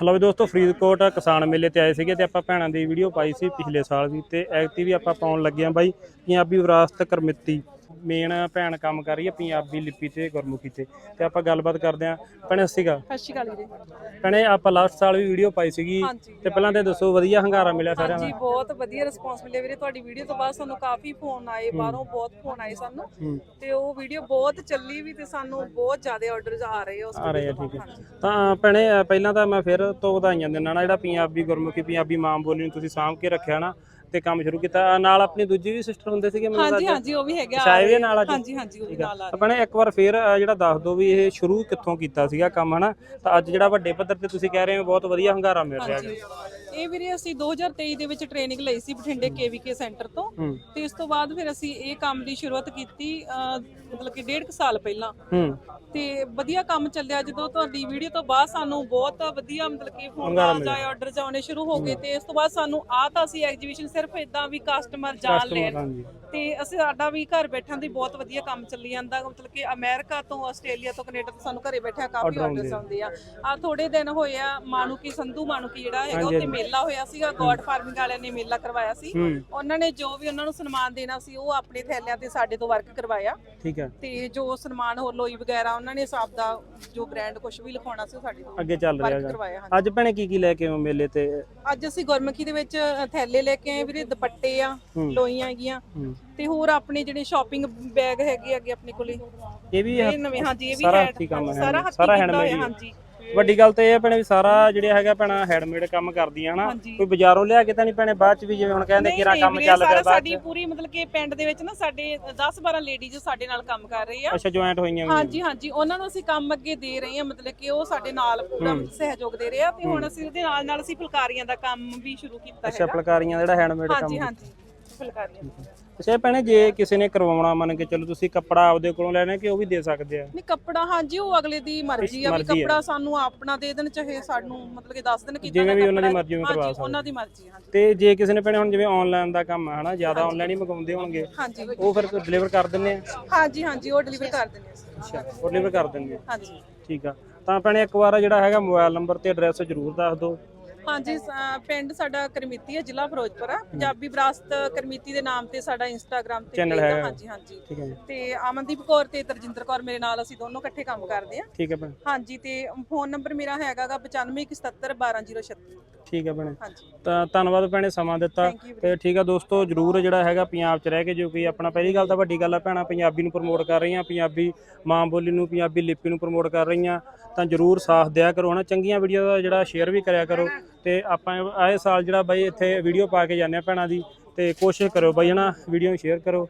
Hello ਵੀ ਦੋਸਤੋ, ਫਰੀਦਕੋਟ ਕਿਸਾਨ ਮੇਲੇ ਤੇ ਆਏ ਸੀਗੇ ਤੇ ਆਪਾਂ ਭੈਣਾਂ ਦੀ ਵੀਡੀਓ ਪਾਈ ਸੀ ਪਿਛਲੇ ਸਾਲ ਵੀ ਤੇ ਐਕਟੀ ਵੀ ਆਪਾਂ ਪਾਉਣ ਲੱਗੇ ਆ ਬਾਈ ਪੰਜਾਬੀ ਵਿਰਾਸਤ ਕਰਮਿੱਤੀ। ਮੇਨ ਭੈਣ ਕੰਮ ਕਰ ਰਹੀ ਹੈ ਪੰਜਾਬੀ ਲਿਪੀ ਤੇ ਗੁਰਮੁਖੀ ਤੇ। ਤੇ ਆਪਾਂ ਗੱਲਬਾਤ ਕਰਦੇ ਆ ਭੈਣੇ ਸੀਗਾ ਸਤਿ ਸ਼੍ਰੀ ਅਕਾਲ ਵੀਰੇ। ਭੈਣੇ ਆਪਾਂ ਲਾਸਟ ਸਾਲ ਵੀ ਵੀਡੀਓ ਪਾਈ ਸੀਗੀ। ਹਾਂਜੀ। ਤੇ ਪਹਿਲਾਂ ਤੇ ਦੱਸੋ ਵਧੀਆ ਹੰਗਾਰਾ ਮਿਲਿਆ ਸਾਰਿਆਂ ਹਾਂਜੀ ਦਾ ਬਹੁਤ ਵਧੀਆ ਰਿਸਪੌਂਸ ਮਿਲਿਆ ਵੀਰੇ। ਤੁਹਾਡੀ ਵੀਡੀਓ ਤੋਂ ਬਾਅਦ ਸਾਨੂੰ ਕਾਫੀ ਫੋਨ ਆਏ ਬਾਹਰੋਂ ਬਹੁਤ ਫੋਨ ਆਏ ਸਾਨੂੰ। ਤੇ ਉਹ ਵੀਡੀਓ ਬਹੁਤ ਚੱਲੀ ਵੀ ਤੇ ਸਾਨੂੰ ਬਹੁਤ ਜ਼ਿਆਦਾ ਆਰਡਰਸ ਆ ਰਹੇ ਆ ਉਸ ਆ ਰਹੇ ਆ ਠੀਕ ਹੈ। ਤੋਂ। ਭੈਣੇ ਅ, ਪਹਿਲਾਂ ਤਾਂ ਮੈਂ ਫਿਰ ਤੋਂ ਵਧਾਈਆਂ ਦਿੰਦਾ ਨਾ ਜਿਹੜਾ ਪੰਜਾਬੀ ਗੁਰਮੁਖੀ ਪੰਜਾਬੀ ਮਾਂ ਬੋਲੀ ਨੂੰ ਤੁਸੀਂ ਸਾਂਭ ਕੇ ਰੱਖਿਆ ਨਾ ਤੇ ਕੰਮ ਸ਼ੁਰੂ ਕੀਤਾ। ਨਾਲ ਆਪਣੀ ਦੂਜੀ ਵੀ ਸਿਸਟਰ ਹੁੰਦੇ ਸੀਗੇ ਮੈਨੂੰ ਹਾਂਜੀ ਹਾਂਜੀ ਉਹ ਵੀ ਹੈਗਾ ਸ਼ਾਇਦ ਵੀ ਨਾਲ ਅੱਜ ਹਾਂਜੀ ਹਾਂਜੀ ਉਹ ਵੀ ਨਾਲ ਆ ਆਪਣੇ ਇੱਕ ਵਾਰ ਫੇਰ ਜਿਹੜਾ ਦੱਸ ਦਿਓ ਵੀ ਇਹ ਸ਼ੁਰੂ ਕਿੱਥੋਂ ਕੀਤਾ ਸੀਗਾ ਕੰਮ ਹਨਾ? ਤਾਂ ਅੱਜ ਜਿਹੜਾ ਵੱਡੇ ਪੱਧਰ ਤੇ ਤੁਸੀਂ ਕਹਿ ਰਹੇ ਹੋ ਬਹੁਤ ਵਧੀਆ ਹੰਗਾਰਾ ਮਿਲ ਰਿਹਾ ਹੈ ਇਹ ਵੀਰੇ ਅਸੀਂ 2023 ਦੇ ਵਿੱਚ ਟ੍ਰੇਨਿੰਗ ਲਈ ਸੀ ਬਠਿੰਡੇ ਕੇਵੀਕੇ ਸੈਂਟਰ ਤੋਂ। ਤੇ ਇਸ ਤੋਂ ਬਾਅਦ ਫਿਰ ਅਸੀਂ ਇਹ ਕੰਮ ਦੀ ਸ਼ੁਰੂਆਤ ਕੀਤੀ ਮਤਲਬ ਕਿ ਡੇਢ ਕੁ ਸਾਲ ਪਹਿਲਾਂ। ਹੂੰ। ਤੇ ਵਧੀਆ ਕੰਮ ਚੱਲਿਆ। ਜਦੋਂ ਤੁਹਾਡੀ ਵੀਡੀਓ ਤੋਂ ਬਾਅਦ ਸਾਨੂੰ ਬਹੁਤ ਵਧੀਆ ਮਤਲਬ ਕਿ ਫੋਨ ਹੰਗਾਰਾ ਕਾਲ ਜਾਂ ਆਰਡਰ ਆਉਣੇ ਸ਼ੁਰੂ ਹੋ ਗਏ। ਤੇ ਇਸ ਤੋਂ ਬਾਅਦ ਸਾਨੂੰ ਆ ਤਾਂ ਅਸੀਂ ਐਗਜੀਬਿਸ਼ਨ ਸਿਰਫ ਇਦਾਂ ਵੀ ਕਸਟਮਰ ਜਾਣ ਲੈਣ। ਤੇ ਅਸੀਂ ਸਾਡਾ ਵੀ ਘਰ ਬੈਠਿਆਂ ਦੀ ਬਹੁਤ ਵਧੀਆ ਕੰਮ ਚੱਲੀ ਜਾਂਦਾ। ਮਤਲਬ ਕਿ ਅਮਰੀਕਾ ਤੋਂ ਆਸਟ੍ਰੇਲੀਆ ਤੋਂ ਕੈਨੇਡਾ ਤੋਂ ਸਾਨੂੰ ਘਰੇ ਬੈਠਿਆ ਕਾਫੀ ਆਰਡਰਸ ਆ। ਆਉਂਦੇ ਆ। ਆ ਥੋੜੇ ਦਿਨ ਹੋਏ ਆ ਮਾਨੂਕੀ ਸੰਧੂ ਮਾਨੂਕੀ ਜਿਹੜਾ ਹੈਗਾ ਉੱਥੇ ਮੇਲਾ ਹੋਇਆ ਸੀਗਾ। ਗੋਡ ਫਾਰਮਿੰਗ ਵਾਲਿਆਂ ਨੇ ਮੇਲਾ ਕਰਵਾਇਆ ਸੀ। ਉਹਨਾਂ ਨੇ ਜੋ ਵੀ ਉਹਨਾਂ ਨੂੰ ਸਨਮਾਨ ਦੇਣਾ ਸੀ ਉਹ ਆਪਣੇ ਥੈਲਿਆਂ ਤੇ ਸਾਡੇ ਤੋਂ ਵਰਕ ਕਰਵਾਇਆ। ਠੀਕ ਹੈ। ਤੇ ਜੋ ਸਨਮਾਨ ਹੋਰ ਲੋਈ ਵਗੈਰਾ ਉਹਨਾਂ ਨੇ ਹਿਸਾਬ ਦਾ ਜੋ ਬ੍ਰਾਂਡ ਕੁਝ ਵੀ ਲਿਖਾਉਣਾ ਸੀ ਉਹ ਸਾਡੇ ਤੋਂ ਅੱਗੇ ਚੱਲ ਰਿਹਾ ਹੈਗਾ। ਕਰਵਾਇਆ ਹਾਂਜੀ। ਅੱਜ ਭੈਣੇ ਕੀ ਕੀ ਲੈ ਕੇ ਆਏ ਹੋ ਮੇਲੇ ਤੇ? ਅੱਜ ਅਸੀਂ ਗੁਰਮੁਖੀ ਦੇ ਵਿੱਚ ਥੈਲੇ ਲੈ ਕੇ ਆਏ ਵੀਰੇ ਦੁਪੱਟੇ ਆ ਹੂੰ। ਲੋਈਆਂ ਹੈਗੀਆਂ। ਹੂੰ। ਤੇ ਹੋਰ ਆਪਣੇ ਜਿਹੜੇ ਸ਼ਾਪਿੰਗ ਬੈਗ ਹੈਗੇ ਅੱਗੇ ਆਪਣੇ ਕੋਲੇ। ਇਹ ਵੀ ਇਹ ਨਵੇਂ ਹਾਂਜੀ ਇਹ ਵੀ ਸਾਰਾ hand- ਹੱਥੀਂ ਕੰਮ ਹੈ, ਸਾਰਾ ਹੱਥੀਂ ਸਾਰਾ ਕੀਤਾ handmade ਹੋਇਆ, ਹੀ ਹੈ। ਹਾਂਜੀ। ਵੱਡੀ ਗੱਲ ਤਾਂ ਇਹ ਹੈ ਭੈਣੇ ਵੀ ਸਾਰਾ ਜਿਹੜੇ ਹੈਗਾ ਭੈਣਾ ਹੈਂਡਮੇਡ ਕੰਮ ਕਰਦੀਆਂ ਹਨਾ। ਹਾਂਜੀ। ਕੋਈ ਬਾਜ਼ਾਰੋਂ ਲਿਆ ਕੇ ਤਾਂ ਨਹੀਂ ਭੈਣੇ ਬਾਅਦ ਚ ਵੀ ਜਿਵੇਂ ਹੁਣ ਕਹਿੰਦੇ ਨਹੀਂ ਕੰਮ ਚੱਲ ਬਾਅਦ ਸਾਡੀ ਚ ਪੂਰੀ ਮਤਲਬ ਕਿ ਪਿੰਡ ਦੇ ਵਿੱਚ ਨਾ ਸਾਡੇ 10 12 ਲੇਡੀਜ਼ ਸਾਡੇ ਨਾਲ ਕੰਮ ਕਰ ਰਹੀ ਆ। ਅੱਛਾ ਜੁਆਇੰਟ ਹੋਈਆਂ ਵੀ ਹਾਂਜੀ ਹਾਂਜੀ ਉਹਨਾਂ ਨੂੰ ਅਸੀਂ ਕੰਮ ਅੱਗੇ ਦੇ ਰਹੇ ਹਾਂ ਮਤਲਬ ਕਿ ਉਹ ਸਾਡੇ ਨਾਲ ਪੂਰਾ ਸਹਿਯੋਗ ਦੇ ਰਹੇ ਆ ਤੇ ਹੁਣ ਅਸੀਂ ਉਹਦੇ ਨਾਲ ਨਾਲ ਅਸੀਂ ਫੁਲਕਾਰੀਆਂ ਦਾ ਕੰਮ ਵੀ ਸ਼ੁਰੂ ਕੀਤਾ ਅੱਛਾ ਹੈਗਾ। ਫੁਲਕਾਰੀਆਂ ਜਿਹੜਾ ਹੈਂਡਮੇਡ ਕੰਮ। ਹਾਂਜੀ ਹਾਂਜੀ। ਫੁਲਕਾਰੀਆਂ ਅੱਛਾ ਇਹ ਭੈਣੇ ਜੇ ਕਿਸੇ ਨੇ ਕਰਵਾਉਣਾ ਮੰਨ ਕੇ ਚਲੋ ਤੁਸੀਂ ਕੱਪੜਾ ਆਪਦੇ ਕੋਲੋਂ ਲੈਣਾ ਕਿ ਉਹ ਵੀ ਦੇ ਸਕਦੇ ਆ? ਨਹੀਂ ਕੱਪੜਾ ਹਾਂਜੀ ਉਹ ਅਗਲੇ ਦੀ ਮਰਜ਼ੀ ਆ ਵੀ ਮਰਜ਼ੀ ਆ। ਕੱਪੜਾ ਸਾਨੂੰ ਆਪਣਾ ਦੇ ਦੇਣ ਚਾਹੇ ਸਾਨੂੰ ਮਤਲਬ ਕਿ ਦੱਸ ਦੇਣ ਕਿਦਾਂ ਜਿਵੇਂ ਵੀ ਉਹਨਾਂ ਦੀ ਮਰਜ਼ੀ ਉਵੇਂ ਕਰਵਾ ਹਾਂਜੀ। ਉਹਨਾਂ ਦੀ ਮਰਜ਼ੀ ਹਾਂਜੀ। ਤੇ ਜੇ ਕਿਸੇ ਨੇ ਭੈਣੇ ਹੁਣ ਜਿਵੇਂ ਆਨਲਾਈਨ ਦਾ ਕੰਮ ਹੈ ਹਨਾ ਜ਼ਿਆਦਾ ਆਨਲਾਈਨ ਹੀ ਮੰਗਾਉਂਦੇ ਹੋਣਗੇ ਹਾਂਜੀ। ਉਹ ਫਿਰ ਡਿਲੀਵਰ ਕਰ ਦਿੰਦੇ ਆ? ਹਾਂਜੀ ਹਾਂਜੀ ਉਹ ਡਿਲੀਵਰ ਕਰ ਦਿੰਦੇ ਅਸੀਂ ਅੱਛਾ ਉਹ ਡਿਲੀਵਰ ਕਰ ਦਿੰਦੇ ਆ। ਹਾਂਜੀ। ਠੀਕ ਆ। ਤਾਂ ਭੈਣੇ ਇੱਕ ਵਾਰ ਜਿਹੜਾ ਹੈਗਾ ਮੋਬਾਈਲ ਨੰਬਰ ਤੇ ਐਡਰੈਸ ਜ਼ਰੂਰ ਦੱਸ ਦਿਓ। ਹਾਂਜੀ ਪਿੰਡ ਸਾਡਾ ਕਰਮੀਤੀ ਹੈ ਜ਼ਿਲ੍ਹਾ ਫਿਰੋਜ਼ਪੁਰ ਆ। ਪੰਜਾਬੀ ਵਿਰਾਸਤ ਕਰਮੀਤੀ ਦੇ ਨਾਮ ਤੇ ਸਾਡਾ ਇੰਸਟਾਗ੍ਰam ਤੇ Channel page ਆ, ਹੈ। ਹਾਂਜੀ ਹਾਂਜੀ। ਠੀਕ ਹੈ ਜੀ। ਤੇ ਅਮਨਦੀਪ ਕੌਰ ਤੇ ਤਰਜਿੰਦਰ ਕੌਰ ਮੇਰੇ ਨਾਲ ਅਸੀਂ ਦੋਨੋਂ ਇਕੱਠੇ ਕੰਮ ਕਰਦੇ ਆ। ਠੀਕ ਹੈ ਭੈਣੇ। ਹਾਂਜੀ ਤੇ ਫੋਨ ਨੰਬਰ ਮੇਰਾ ਹੈਗਾਗਾ 9517712036 ਠੀਕ ਹੈ ਭੈਣੇ। ਹਾਂਜੀ। ਤਾਂ ਧੰਨਵਾਦ ਭੈਣੇ ਸਮਾਂ ਦਿੱਤਾ। Thank you ਤੇ ਠੀਕ ਆ ਦੋਸਤੋ ਜਰੂਰ ਜਿਹੜਾ ਹੈਗਾ ਪੰਜਾਬ 'ਚ ਰਹਿ ਕੇ ਜੋ ਕਿ ਆਪਣਾ ਪਹਿਲੀ ਗੱਲ ਤਾਂ ਵੱਡੀ ਗੱਲ ਆ ਭੈਣਾਂ ਪੰਜਾਬੀ ਨੂੰ ਪ੍ਰਮੋਟ ਕਰ ਰਹੀਆਂ ਪੰਜਾਬੀ ਮਾਂ ਬੋਲੀ ਨੂੰ ਪੰਜਾਬੀ ਲਿਪੀ ਨੂੰ ਪ੍ਰਮੋਟ ਕਰ ਰਹੀਆਂ। ਤਾਂ ਜਰੂਰ ਸਾਥ ਦਿਆ ਕਰੋ, ਹਨਾ? ਚੰਗੀਆਂ ਵੀਡੀਓ ਦਾ ਜਿਹੜਾ ਸ਼ੇਅਰ ਵੀ ਕਰਿਆ ਕਰੋ ਤੇ ਆਪਾਂ ਆਏ ਸਾਲ ਜਿਹੜਾ ਬਾਈ ਇੱਥੇ ਵੀਡੀਓ ਪਾ ਕੇ ਜਾਂਦੇ ਆ ਭੈਣਾਂ ਦੀ ਤੇ ਕੋਸ਼ਿਸ਼ ਕਰੋ ਬਾਈ, ਹਨਾ? ਵੀਡੀਓ ਨੂੰ ਸ਼ੇਅਰ ਕਰੋ।